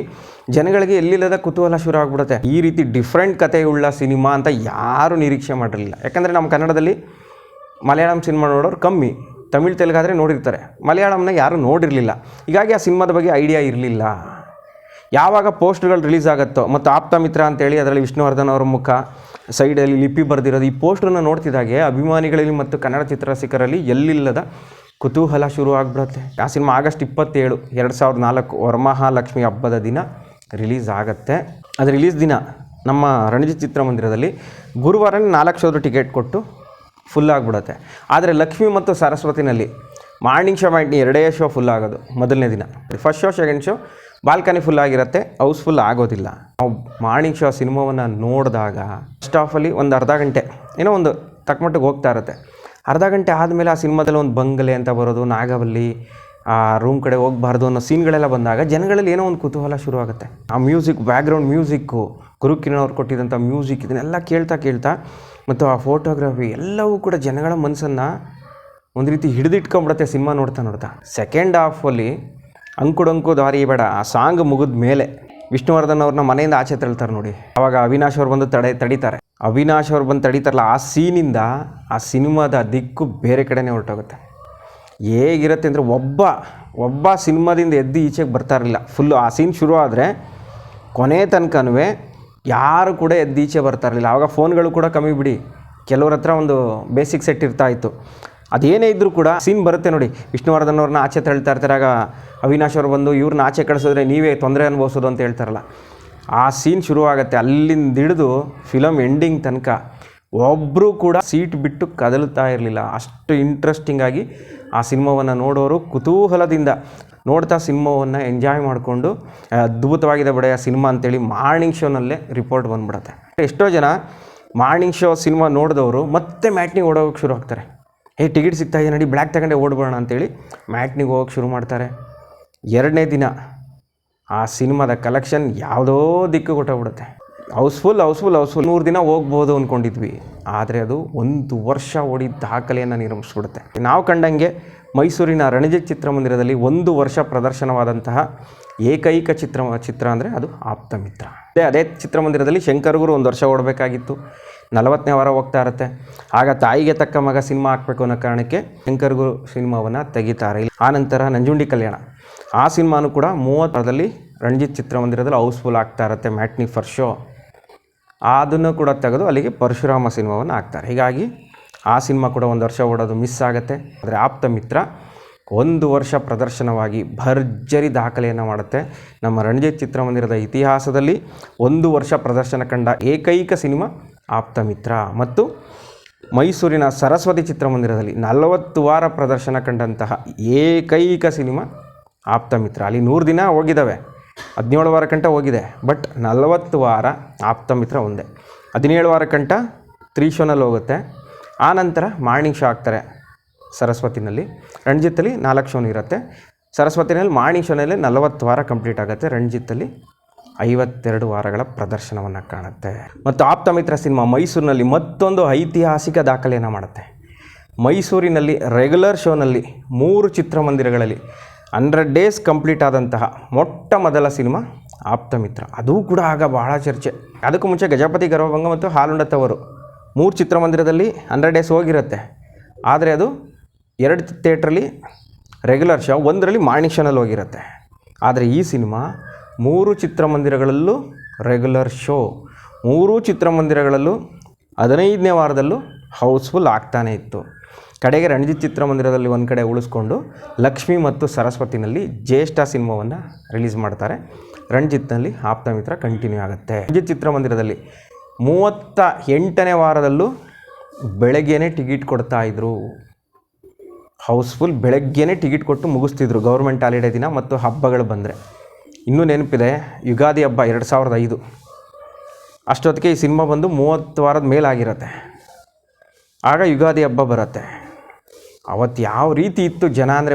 ಜನಗಳಿಗೆ ಎಲ್ಲಿಲ್ಲದ ಕುತೂಹಲ ಶುರು ಆಗ್ಬಿಡುತ್ತೆ ಈ ರೀತಿ ಡಿಫ್ರೆಂಟ್ ಕಥೆಯುಳ್ಳ ಸಿನಿಮಾ ಅಂತ ಯಾರೂ ನಿರೀಕ್ಷೆ ಮಾಡಿರಲಿಲ್ಲ. ಯಾಕಂದರೆ ನಮ್ಮ ಕನ್ನಡದಲ್ಲಿ ಮಲಯಾಳಂ ಸಿನಿಮಾ ನೋಡೋರು ಕಮ್ಮಿ. ತಮಿಳ್ ತೆಲುಗಾದರೆ ನೋಡಿರ್ತಾರೆ. ಮಲಯಾಳಂನ ಯಾರೂ ನೋಡಿರಲಿಲ್ಲ. ಹೀಗಾಗಿ ಆ ಸಿನಿಮಾದ ಬಗ್ಗೆ ಐಡಿಯಾ ಇರಲಿಲ್ಲ. ಯಾವಾಗ ಪೋಸ್ಟ್ಗಳು ರಿಲೀಸ್ ಆಗುತ್ತೋ, ಮತ್ತು ಆಪ್ತ ಮಿತ್ರ ಅಂತೇಳಿ ಅದರಲ್ಲಿ ವಿಷ್ಣುವರ್ಧನ್ ಅವರ ಮುಖ ಸೈಡಲ್ಲಿ ಲಿಪಿ ಬರೆದಿರೋದು, ಈ ಪೋಸ್ಟ್ರನ್ನ ನೋಡ್ತಿದ್ದಾಗೆ ಅಭಿಮಾನಿಗಳಲ್ಲಿ ಮತ್ತು ಕನ್ನಡ ಚಿತ್ರರಸಿಕರಲ್ಲಿ ಎಲ್ಲಿಲ್ಲದ ಕುತೂಹಲ ಶುರು ಆಗಿಬಿಡುತ್ತೆ. ಆ ಸಿನಿಮಾ ಆಗಸ್ಟ್ ಇಪ್ಪತ್ತೇಳು, ಎರಡು ಸಾವಿರದ ನಾಲ್ಕು ವರಮಹಾಲಕ್ಷ್ಮಿ ಹಬ್ಬದ ದಿನ ರಿಲೀಸ್ ಆಗುತ್ತೆ. ಅದು ರಿಲೀಸ್ ದಿನ ನಮ್ಮ ರಣಜಿತ್ ಚಿತ್ರಮಂದಿರದಲ್ಲಿ ಗುರುವಾರನೇ ನಾಲ್ಕು ಸಾವಿರ ಟಿಕೆಟ್ ಕೊಟ್ಟು ಫುಲ್ ಆಗಿಬಿಡುತ್ತೆ ಆದರೆ ಲಕ್ಷ್ಮಿ ಮತ್ತು ಸರಸ್ವತಿನಲ್ಲಿ ಮಾರ್ನಿಂಗ್ ಶೋ ಮೈಂಡ್ ಎರಡೇ ಶೋ ಫುಲ್ ಆಗೋದು, ಮೊದಲನೇ ದಿನ. First show second show balcony full ಆಗಿರುತ್ತೆ ಹೌಸ್ಫುಲ್ ಆಗೋದಿಲ್ಲ. ನಾವು ಮಾರ್ನಿಂಗ್ ಶೋ ಸಿನಿಮಾವನ್ನು ನೋಡಿದಾಗ ಫಸ್ಟ್ ಆಫಲ್ಲಿ ಒಂದು ಅರ್ಧ ಗಂಟೆ, ಏನೋ ಒಂದು ತಕ್ಕಮಟ್ಟಿಗೆ ಹೋಗ್ತಾ ಇರುತ್ತೆ. ಅರ್ಧ ಗಂಟೆ ಆದಮೇಲೆ ಆ ಸಿನಿಮಾದಲ್ಲಿ ಒಂದು ಬಂಗಲೆ ಅಂತ ಬರೋದು, ನಾಗವಲ್ಲಿ, ಆ ರೂಮ್ ಕಡೆ ಹೋಗಬಾರ್ದು ಅನ್ನೋ ಸೀನ್ಗಳೆಲ್ಲ ಬಂದಾಗ ಜನಗಳಲ್ಲಿ ಏನೋ ಒಂದು ಕುತೂಹಲ ಶುರುವಾಗುತ್ತೆ. ಆ ಮ್ಯೂಸಿಕ್ ಬ್ಯಾಕ್ಗ್ರೌಂಡ್ ಮ್ಯೂಸಿಕ್ಕು ಗುರುಕಿರಣ್ ಅವ್ರು ಕೊಟ್ಟಿದ್ದಂಥ ಮ್ಯೂಸಿಕ್ ಇದನ್ನೆಲ್ಲ ಕೇಳ್ತಾ ಕೇಳ್ತಾ ಮತ್ತು ಆ ಫೋಟೋಗ್ರಫಿ ಎಲ್ಲವೂ ಕೂಡ ಜನಗಳ ಮನಸ್ಸನ್ನು ಒಂದು ರೀತಿ ಹಿಡಿದಿಟ್ಕೊಂಬಿಡುತ್ತೆ ಸಿನಿಮಾ ನೋಡ್ತಾ ನೋಡ್ತಾ. ಸೆಕೆಂಡ್ ಹಾಫಲ್ಲಿ ಅಂಕುಡಂಕು ದಾರಿ ಬೇಡ, ಆ ಸಾಂಗ್ ಮುಗಿದ ಮೇಲೆ ವಿಷ್ಣುವರ್ಧನ್ ಅವ್ರನ್ನ ಮನೆಯಿಂದ ಆಚೆ ತಳ್ತಾರೆ ನೋಡಿ. ಅವಾಗ ಅವಿನಾಶ್ ಅವ್ರು ಬಂದು ತಡೆ, ತಡಿತಾರೆ. ಅವಿನಾಶ್ ಅವ್ರು ಬಂದು ತಡಿತಾರಲ್ಲ, ಆ ಸೀನಿಂದ ಆ ಸಿನಿಮಾದ ದಿಕ್ಕು ಬೇರೆ ಕಡೆನೇ ಹೊರಟೋಗುತ್ತೆ. ಹೇಗಿರುತ್ತೆ ಅಂದರೆ ಒಬ್ಬ ಒಬ್ಬ ಸಿನಿಮಾದಿಂದ ಎದ್ದು ಈಚೆಗೆ ಬರ್ತಾ ಇರಲಿಲ್ಲ. ಫುಲ್ಲು ಆ ಸೀನ್ ಶುರು ಆದರೆ ಕೊನೆ ತನಕನೂ ಯಾರು ಕೂಡ ಎದ್ದೀಚೆ ಬರ್ತಾ ಇರಲಿಲ್ಲ. ಆವಾಗ ಫೋನ್ಗಳು ಕೂಡ ಕಮ್ಮಿ ಬಿಡಿ. ಕೆಲವ್ರ ಹತ್ರ ಒಂದು ಬೇಸಿಕ್ ಸೆಟ್ ಇರ್ತಾ ಇತ್ತು. ಅದೇನೇ ಇದ್ದರೂ ಕೂಡ ಸೀನ್ ಬರುತ್ತೆ ನೋಡಿ. ವಿಷ್ಣುವರ್ಧನ್ ಅವ್ರನ್ನ ಆಚೆ ತಳ್ತಾ ಇರ್ತಾರೆ. ಆಗ ಅವಿನಾಶ್ ಅವ್ರು ಬಂದು ಇವ್ರನ್ನ ಆಚೆ ಕಳಿಸಿದ್ರೆ ನೀವೇ ತೊಂದರೆ ಅನುಭವಿಸೋದು ಅಂತ ಹೇಳ್ತಾರಲ್ಲ. ಆ ಸೀನ್ ಶುರುವಾಗುತ್ತೆ. ಅಲ್ಲಿಂದ ಹಿಡಿದು ಫಿಲಮ್ ಎಂಡಿಂಗ್ ತನಕ ಒಬ್ಬರು ಕೂಡ ಸೀಟ್ ಬಿಟ್ಟು ಕದಲುತ್ತಾ ಇರಲಿಲ್ಲ. ಅಷ್ಟು ಇಂಟ್ರೆಸ್ಟಿಂಗಾಗಿ ಆ ಸಿನಿಮಾವನ್ನು ನೋಡೋರು ಕುತೂಹಲದಿಂದ ನೋಡ್ತಾ ಸಿನಿಮಾವನ್ನು ಎಂಜಾಯ್ ಮಾಡಿಕೊಂಡು ಅದ್ಭುತವಾಗಿದೆ ಬಡೆಯ ಸಿನಿಮಾ ಅಂತೇಳಿ ಮಾರ್ನಿಂಗ್ ಶೋನಲ್ಲೇ ರಿಪೋರ್ಟ್ ಬಂದ್ಬಿಡುತ್ತೆ. ಎಷ್ಟೋ ಜನ ಮಾರ್ನಿಂಗ್ ಶೋ ಸಿನಿಮಾ ನೋಡಿದವರು ಮತ್ತೆ ಮ್ಯಾಟ್ನಿಗೆ ಓಡೋಗಕ್ಕೆ ಶುರು ಆಗ್ತಾರೆ. ಏ ಟಿಕೆಟ್ ಸಿಗ್ತಾ ಇದೆ ನಡಿ ಬ್ಲ್ಯಾಕ್ ತಗೊಂಡೆ ಓಡ್ಬೋಣ ಅಂತೇಳಿ ಮ್ಯಾಟ್ನಿಗೆ ಹೋಗೋಕ್ಕೆ ಶುರು ಮಾಡ್ತಾರೆ. ಎರಡನೇ ದಿನ ಆ ಸಿನಿಮಾದ ಕಲೆಕ್ಷನ್ ಯಾವುದೋ ದಿಕ್ಕು ಕೊಟ್ಟೋಗ್ಬಿಡುತ್ತೆ. ಹೌಸ್ಫುಲ್ ಹೌಸ್ಫುಲ್ ಹೌಸ್ಫುಲ್ ನೂರು ದಿನ ಹೋಗ್ಬೋದು ಅಂದ್ಕೊಂಡಿದ್ವಿ ಆದರೆ ಅದು ಒಂದು ವರ್ಷ ಓಡಿ ದಾಖಲೆಯನ್ನು ನಿರ್ಮಿಸ್ಬಿಡುತ್ತೆ. ನಾವು ಕಂಡಂಗೆ ಮೈಸೂರಿನ ರಣಜಿತ್ ಚಿತ್ರಮಂದಿರದಲ್ಲಿ ಒಂದು ವರ್ಷ ಪ್ರದರ್ಶನವಾದಂತಹ ಏಕೈಕ ಚಿತ್ರ ಚಿತ್ರ ಅಂದರೆ ಅದು ಆಪ್ತಮಿತ್ರ ಅದೇ ಅದೇ ಚಿತ್ರಮಂದಿರದಲ್ಲಿ ಶಂಕರ್ಗುರು ಒಂದು ವರ್ಷ ಓಡಬೇಕಾಗಿತ್ತು. ನಲವತ್ತನೇ ವಾರ ಹೋಗ್ತಾ ಇರುತ್ತೆ. ಆಗ ತಾಯಿಗೆ ತಕ್ಕ ಮಗ ಸಿನಿಮಾ ಹಾಕಬೇಕು ಅನ್ನೋ ಕಾರಣಕ್ಕೆ ಶಂಕರ್ಗುರು ಸಿನಿಮಾವನ್ನು ತೆಗಿತಾರೆ. ಆನಂತರ ನಂಜುಂಡಿ ಕಲ್ಯಾಣ. ಆ ಸಿನಿಮಾನು ಕೂಡ ಮೂವತ್ತರದಲ್ಲಿ ರಣಜಿತ್ ಚಿತ್ರಮಂದಿರದಲ್ಲಿ ಹೌಸ್ಫುಲ್ ಆಗ್ತಾ ಇರುತ್ತೆ ಮ್ಯಾಟ್ನಿ ಫರ್ ಶೋ. ಅದನ್ನು ಕೂಡ ತೆಗೆದು ಅಲ್ಲಿಗೆ ಪರಶುರಾಮ ಸಿನಿಮಾವನ್ನು ಹಾಕ್ತಾರೆ. ಹೀಗಾಗಿ ಆ ಸಿನಿಮಾ ಕೂಡ ಒಂದು ವರ್ಷ ಓಡೋದು ಮಿಸ್ ಆಗುತ್ತೆ. ಆದರೆ ಆಪ್ತ ಮಿತ್ರ ಒಂದು ವರ್ಷ ಪ್ರದರ್ಶನವಾಗಿ ಭರ್ಜರಿ ದಾಖಲೆಯನ್ನು ಮಾಡುತ್ತೆ. ನಮ್ಮ ರಣಜಿತ್ ಚಿತ್ರಮಂದಿರದ ಇತಿಹಾಸದಲ್ಲಿ ಒಂದು ವರ್ಷ ಪ್ರದರ್ಶನ ಕಂಡ ಏಕೈಕ ಸಿನಿಮಾ ಆಪ್ತ ಮಿತ್ರ. ಮತ್ತು ಮೈಸೂರಿನ ಸರಸ್ವತಿ ಚಿತ್ರಮಂದಿರದಲ್ಲಿ ನಲವತ್ತು ವಾರ ಪ್ರದರ್ಶನ ಕಂಡಂತಹ ಏಕೈಕ ಸಿನಿಮಾ ಆಪ್ತ ಮಿತ್ರ. ಅಲ್ಲಿ ನೂರು ದಿನ ಹೋಗಿದ್ದಾವೆ. ಹದಿನೇಳು ವಾರ ಕಂಟ ಹೋಗಿದೆ. ಬಟ್ ನಲವತ್ತು ವಾರ ಆಪ್ತ ಮಿತ್ರ ಒಂದೇ. ಹದಿನೇಳು ವಾರ ಕಂಟ ತ್ರೀ ಶೋನಲ್ಲಿ ಹೋಗುತ್ತೆ. ಆ ನಂತರ ಮಾರ್ನಿಂಗ್ ಶೋ ಆಗ್ತಾರೆ ಸರಸ್ವತಿನಲ್ಲಿ. ರಣಜಿತ್ತಲ್ಲಿ ನಾಲ್ಕು ಶೋನ್ ಇರುತ್ತೆ. ಸರಸ್ವತಿನಲ್ಲಿ ಮಾರ್ನಿಂಗ್ ಶೋನಲ್ಲಿ ನಲವತ್ತು ವಾರ ಕಂಪ್ಲೀಟ್ ಆಗುತ್ತೆ. ರಣಜಿತ್ತಲ್ಲಿ ಐವತ್ತೆರಡು ವಾರಗಳ ಪ್ರದರ್ಶನವನ್ನು ಕಾಣುತ್ತೆ. ಮತ್ತು ಆಪ್ತಮಿತ್ರ ಸಿನಿಮಾ ಮೈಸೂರಿನಲ್ಲಿ ಮತ್ತೊಂದು ಐತಿಹಾಸಿಕ ದಾಖಲೆಯನ್ನು ಮಾಡುತ್ತೆ. ಮೈಸೂರಿನಲ್ಲಿ ರೆಗ್ಯುಲರ್ ಶೋನಲ್ಲಿ ಮೂರು ಚಿತ್ರಮಂದಿರಗಳಲ್ಲಿ ಹಂಡ್ರೆಡ್ ಡೇಸ್ ಕಂಪ್ಲೀಟ್ ಆದಂತಹ ಮೊಟ್ಟ ಮೊದಲ ಸಿನಿಮಾ ಆಪ್ತಮಿತ್ರ ಅದು ಕೂಡ ಆಗ ಬಹಳ ಚರ್ಚೆ. ಅದಕ್ಕೂ ಮುಂಚೆ ಗಜಪತಿ ಗರ್ವಭಂಗ ಮತ್ತು ಹಾಲುಂಡತವರು ಮೂರು ಚಿತ್ರಮಂದಿರದಲ್ಲಿ ಹಂಡ್ರೆಡ್ ಡೇಸ್ ಹೋಗಿರುತ್ತೆ. ಆದರೆ ಅದು ಎರಡು ಥಿಯೇಟ್ರಲ್ಲಿ ರೆಗ್ಯುಲರ್ ಶೋ ಒಂದರಲ್ಲಿ ಮಾರ್ನಿಂಗ್ ಶೋನಲ್ಲಿ ಹೋಗಿರುತ್ತೆ. ಆದರೆ ಈ ಸಿನಿಮಾ ಮೂರು ಚಿತ್ರಮಂದಿರಗಳಲ್ಲೂ ರೆಗ್ಯುಲರ್ ಶೋ ಮೂರು ಚಿತ್ರಮಂದಿರಗಳಲ್ಲೂ ಹದಿನೈದನೇ ವಾರದಲ್ಲೂ ಹೌಸ್ಫುಲ್ ಆಗ್ತಾನೆ ಇತ್ತು. ಕಡೆಗೆ ರಣಜಿತ್ ಚಿತ್ರಮಂದಿರದಲ್ಲಿ ಒಂದು ಕಡೆ ಉಳಿಸ್ಕೊಂಡು ಲಕ್ಷ್ಮಿ ಮತ್ತು ಸರಸ್ವತಿನಲ್ಲಿ ಜ್ಯೇಷ್ಠ ಸಿನಿಮಾವನ್ನು ರಿಲೀಸ್ ಮಾಡ್ತಾರೆ. ರಣಜಿತ್ನಲ್ಲಿ ಆಪ್ತಮಿತ್ರ ಕಂಟಿನ್ಯೂ ಆಗುತ್ತೆ. ರಣಜಿತ್ ಚಿತ್ರಮಂದಿರದಲ್ಲಿ ಮೂವತ್ತ ಎಂಟನೇ ವಾರದಲ್ಲೂ ಬೆಳಗ್ಗೆನೇ ಟಿಕೆಟ್ ಕೊಡ್ತಾಯಿದ್ರು ಹೌಸ್ಫುಲ್ ಬೆಳಗ್ಗೆನೇ ಟಿಕೆಟ್ ಕೊಟ್ಟು ಮುಗಿಸ್ತಿದ್ರು ಗೌರ್ಮೆಂಟ್ ಹಾಲಿಡೇ ದಿನ ಮತ್ತು ಹಬ್ಬಗಳು ಬಂದರೆ. ಇನ್ನೂ ನೆನಪಿದೆ, ಯುಗಾದಿ ಹಬ್ಬ ಎರಡು ಸಾವಿರದ ಐದು. ಅಷ್ಟೊತ್ತಿಗೆ ಈ ಸಿನಿಮಾ ಬಂದು ಮೂವತ್ತು ವಾರದ ಮೇಲಾಗಿರತ್ತೆ. ಆಗ ಯುಗಾದಿ ಹಬ್ಬ ಬರುತ್ತೆ. ಅವತ್ತು ಯಾವ ರೀತಿ ಇತ್ತು ಜನ ಅಂದರೆ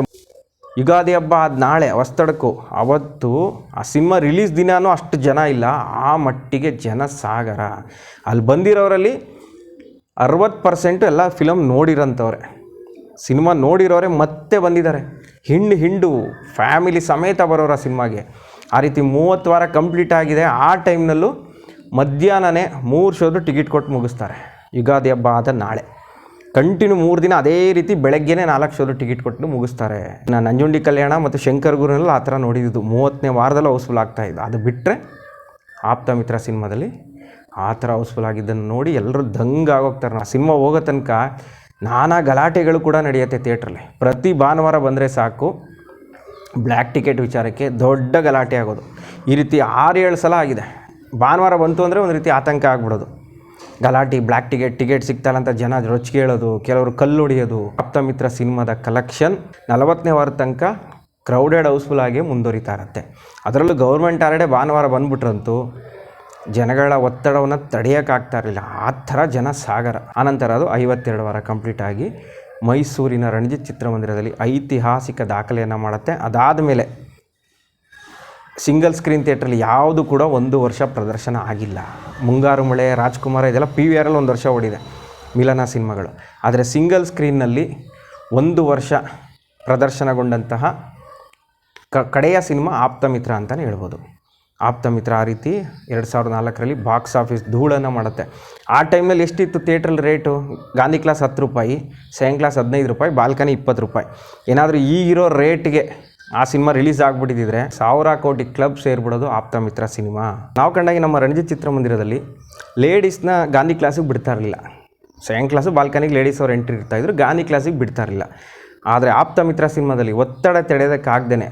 ಯುಗಾದಿ ಹಬ್ಬ ಆದ ನಾಳೆ ಹೊಸ್ತಡಕು ಅವತ್ತು ಆ ಸಿನಿಮಾ ರಿಲೀಸ್ ದಿನಾನೂ ಅಷ್ಟು ಜನ ಇಲ್ಲ. ಆ ಮಟ್ಟಿಗೆ ಜನ ಸಾಗರ ಅಲ್ಲಿ ಬಂದಿರೋರಲ್ಲಿ ಅರವತ್ತು ಪರ್ಸೆಂಟು ಎಲ್ಲ ಫಿಲಮ್ ನೋಡಿರೋಂಥವ್ರೆ. ಸಿನಿಮಾ ನೋಡಿರೋರೆ ಮತ್ತೆ ಬಂದಿದ್ದಾರೆ. ಹಿಂಡು ಹಿಂಡು ಫ್ಯಾಮಿಲಿ ಸಮೇತ ಬರೋರ ಸಿನಿಮಾಗೆ. ಆ ರೀತಿ ಮೂವತ್ತು ವಾರ ಕಂಪ್ಲೀಟ್ ಆಗಿದೆ. ಆ ಟೈಮ್ನಲ್ಲೂ ಮಧ್ಯಾಹ್ನನೇ ಮೂರು ಶೋದು ಟಿಕೆಟ್ ಕೊಟ್ಟು ಮುಗಿಸ್ತಾರೆ. ಯುಗಾದಿ ಹಬ್ಬ ಆದ ನಾಳೆ. ಕಂಟಿನ್ಯೂ ಮೂರು ದಿನ ಅದೇ ರೀತಿ ಬೆಳಗ್ಗೆನೇ ನಾಲ್ಕು ಶೋದು ಟಿಕೆಟ್ ಕೊಟ್ಟು ಮುಗಿಸ್ತಾರೆ. ನಾನು ನಂಜುಂಡಿ ಕಲ್ಯಾಣ ಮತ್ತು ಶಂಕರ್ ಗುರುನಲ್ಲಿ ಆ ಥರ ನೋಡಿದ್ದು. ಮೂವತ್ತನೇ ವಾರದಲ್ಲಿ ಹೌಸ್ಫುಲ್ ಆಗ್ತಾಯಿದ್ದು ಅದು ಬಿಟ್ಟರೆ ಆಪ್ತ ಮಿತ್ರ ಸಿನಿಮಾದಲ್ಲಿ ಆ ಥರ ಹೌಸ್ಫುಲ್ ಆಗಿದ್ದನ್ನು ನೋಡಿ ಎಲ್ಲರೂ ದಂಗ ಆಗೋಗ್ತಾರೆ. ಆ ಸಿನಿಮಾ ಹೋಗೋ ತನಕ ನಾನಾ ಗಲಾಟೆಗಳು ಕೂಡ ನಡೆಯುತ್ತೆ ಥಿಯೇಟ್ರಲ್ಲಿ. ಪ್ರತಿ ಭಾನುವಾರ ಬಂದರೆ ಸಾಕು. ಬ್ಲ್ಯಾಕ್ ಟಿಕೆಟ್ ವಿಚಾರಕ್ಕೆ ದೊಡ್ಡ ಗಲಾಟೆ ಆಗೋದು. ಈ ರೀತಿ ಆರು ಏಳು ಸಲ ಆಗಿದೆ. ಭಾನುವಾರ ಬಂತು ಅಂದರೆ ಒಂದು ರೀತಿ ಆತಂಕ ಆಗ್ಬಿಡೋದು. ಗಲಾಟೆ ಬ್ಲ್ಯಾಕ್ ಟಿಕೆಟ್ ಟಿಕೆಟ್ ಸಿಗ್ತಾಯಿಲ್ಲ ಅಂತ ಜನ ರೊಚ್ಚಿ ಕೇಳೋದು ಕೆಲವರು ಕಲ್ಲು ಹೊಡಿಯೋದು. ಆಪ್ತಮಿತ್ರ ಸಿನಿಮಾದ ಕಲೆಕ್ಷನ್ ನಲವತ್ತನೇ ವಾರ ತನಕ ಕ್ರೌಡೆಡ್ ಹೌಸ್ಫುಲ್ ಆಗಿ ಮುಂದುವರಿತಾ ಇರುತ್ತೆ ಅದರಲ್ಲೂ ಗೌರ್ಮೆಂಟ್ ಆಲ್ರೆಡಿ ಭಾನುವಾರ ಬಂದ್ಬಿಟ್ರಂತೂ ಜನಗಳ ಒತ್ತಡವನ್ನು ತಡೆಯೋಕ್ಕಾಗ್ತಾ ಇರಲಿಲ್ಲ. ಆ ಥರ ಜನ ಸಾಗರ ಆನಂತರ ಅದು ಐವತ್ತೆರಡು ವಾರ ಕಂಪ್ಲೀಟ್ ಆಗಿ ಮೈಸೂರಿನ ರಣಜಿತ್ ಚಿತ್ರಮಂದಿರದಲ್ಲಿ ಐತಿಹಾಸಿಕ ದಾಖಲೆಯನ್ನು ಮಾಡುತ್ತೆ. ಅದಾದ ಮೇಲೆ ಸಿಂಗಲ್ ಸ್ಕ್ರೀನ್ ಥಿಯೇಟ್ರಲ್ಲಿ ಯಾವುದು ಕೂಡ ಒಂದು ವರ್ಷ ಪ್ರದರ್ಶನ ಆಗಿಲ್ಲ. ಮುಂಗಾರು ಮಳೆ, ರಾಜ್ಕುಮಾರ ಇದೆಲ್ಲ ಪಿ ವಿ ಆರಲ್ಲಿ ಒಂದು ವರ್ಷ ಓಡಿದೆ, ಮಿಲನ ಸಿನಿಮಾಗಳು. ಆದರೆ ಸಿಂಗಲ್ ಸ್ಕ್ರೀನ್ನಲ್ಲಿ ಒಂದು ವರ್ಷ ಪ್ರದರ್ಶನಗೊಂಡಂತಹ ಕ, ಕಡೆಯ ಸಿನಿಮಾ ಆಪ್ತಮಿತ್ರ ಅಂತಲೇ ಹೇಳ್ಬೋದು. ಆಪ್ತಮಿತ್ರ ಆ ರೀತಿ ಎರಡು ಸಾವಿರದ ನಾಲ್ಕರಲ್ಲಿ ಬಾಕ್ಸ್ ಆಫೀಸ್ ಧೂಳನ್ನು ಮಾಡುತ್ತೆ. ಆ ಟೈಮಲ್ಲಿ ಎಷ್ಟಿತ್ತು ಥಿಯೇಟ್ರಲ್ಲಿ ರೇಟು? ಗಾಂಧಿ ಕ್ಲಾಸ್ ಹತ್ತು ರೂಪಾಯಿ ಸೆಕೆಂಡ್ ಕ್ಲಾಸ್ ಹದಿನೈದು ರೂಪಾಯಿ, ಬಾಲ್ಕನಿ ಇಪ್ಪತ್ತು ರೂಪಾಯಿ. ಏನಾದರೂ ಈಗಿರೋ ರೇಟ್ಗೆ ಆ ಸಿನಿಮಾ ರಿಲೀಸ್ ಆಗ್ಬಿಟ್ಟಿದ್ರೆ ಸಾವಿರ ಕೋಟಿ ಕ್ಲಬ್ ಸೇರ್ಬಿಡೋದು ಆಪ್ತಮಿತ್ರ ಸಿನಿಮಾ. ನಾವು ಕಂಡಾಗಿ ನಮ್ಮ ರಣಜಿತ್ ಚಿತ್ರಮಂದಿರದಲ್ಲಿ ಲೇಡೀಸ್ನ ಗಾಂಧಿ ಕ್ಲಾಸಿಗೆ ಬಿಡ್ತಾ ಇರಲಿಲ್ಲ. ಸೆಕೆಂಡ್ ಕ್ಲಾಸು ಬಾಲ್ಕನಿಗೆ ಲೇಡೀಸ್ ಅವ್ರು ಎಂಟ್ರಿ ಇರ್ತಾಯಿದ್ರು ಗಾಂಧಿ ಕ್ಲಾಸಿಗೆ ಬಿಡ್ತಾ ಇರಲಿಲ್ಲ. ಆದರೆ ಆಪ್ತ ಮಿತ್ರ ಸಿನಿಮಾದಲ್ಲಿ ಒತ್ತಡ ತಡೆಯೋದಕ್ಕಾಗ್ದೇ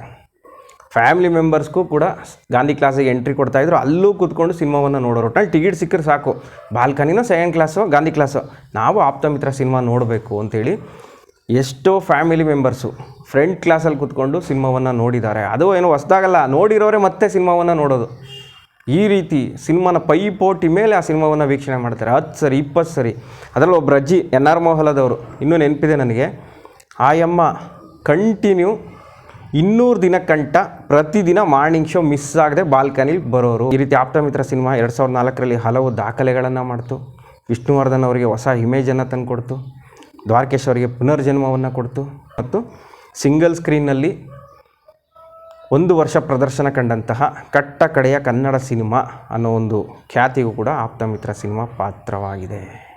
ಫ್ಯಾಮಿಲಿ ಮೆಂಬರ್ಸ್ಗೂ ಕೂಡ ಗಾಂಧಿ ಕ್ಲಾಸಿಗೆ ಎಂಟ್ರಿ ಕೊಡ್ತಾಯಿದ್ರು ಅಲ್ಲೂ ಕೂತ್ಕೊಂಡು ಸಿನಿಮಾವನ್ನು ನೋಡೋರು. ಒಟ್ಟಲ್ಲಿ ಟಿಕೆಟ್ ಸಿಕ್ಕರೆ ಸಾಕು. ಬಾಲ್ಕನಿನೋ ಸೆಕೆಂಡ್ ಕ್ಲಾಸು ಗಾಂಧಿ ಕ್ಲಾಸು ನಾವು ಆಪ್ತಮಿತ್ರ ಸಿನಿಮಾ ನೋಡಬೇಕು ಅಂತೇಳಿ ಎಷ್ಟೋ ಫ್ಯಾಮಿಲಿ ಮೆಂಬರ್ಸು ಫ್ರಂಟ್ ಕ್ಲಾಸಲ್ಲಿ ಕೂತ್ಕೊಂಡು ಸಿನಿಮಾವನ್ನು ನೋಡಿದ್ದಾರೆ. ಅದು ಏನು ಹೊಸ್ದಾಗಲ್ಲ, ನೋಡಿರೋರೆ ಮತ್ತೆ ಸಿನಿಮಾವನ್ನು ನೋಡೋದು. ಈ ರೀತಿ ಸಿನಿಮಾನ ಪೈಪೋಟಿ ಮೇಲೆ ಆ ಸಿನಿಮಾವನ್ನು ವೀಕ್ಷಣೆ ಮಾಡ್ತಾರೆ. ಹತ್ತು ಸರಿ, ಇಪ್ಪತ್ತು ಸರಿ. ಅದರಲ್ಲಿ ಒಬ್ಬ ಅಜ್ಜಿ, ಎನ್ ಆರ್ ಮೋಹಲದವರು ಇನ್ನೂ ನೆನಪಿದೆ ನನಗೆ. ಆಯಮ್ಮ ಕಂಟಿನ್ಯೂ ಇನ್ನೂರು ದಿನಕ್ಕಂಟ ಪ್ರತಿದಿನ ಮಾರ್ನಿಂಗ್ ಶೋ ಮಿಸ್ ಆಗದೆ ಬಾಲ್ಕನಿಲಿ ಬರೋರು. ಈ ರೀತಿ ಆಪ್ತಮಿತ್ರ ಸಿನಿಮಾ ಎರಡು ಸಾವಿರದ ನಾಲ್ಕರಲ್ಲಿ ಹಲವು ದಾಖಲೆಗಳನ್ನು ಮಾಡ್ತು. ವಿಷ್ಣುವರ್ಧನ್ ಅವರಿಗೆ ಹೊಸ ಇಮೇಜನ್ನು ತಂದುಕೊಡ್ತು. ದ್ವಾರಕೇಶ್ ಅವರಿಗೆ ಪುನರ್ಜನ್ಮವನ್ನು ಕೊಡ್ತು. ಮತ್ತು ಸಿಂಗಲ್ ಸ್ಕ್ರೀನ್ನಲ್ಲಿ ಒಂದು ವರ್ಷ ಪ್ರದರ್ಶನ ಕಂಡಂತಹ ಕಟ್ಟ ಕಡೆಯ ಕನ್ನಡ ಸಿನಿಮಾ ಅನ್ನೋ ಒಂದು ಖ್ಯಾತಿಗೂ ಕೂಡ ಆಪ್ತಮಿತ್ರ ಸಿನಿಮಾ ಪಾತ್ರವಾಗಿದೆ.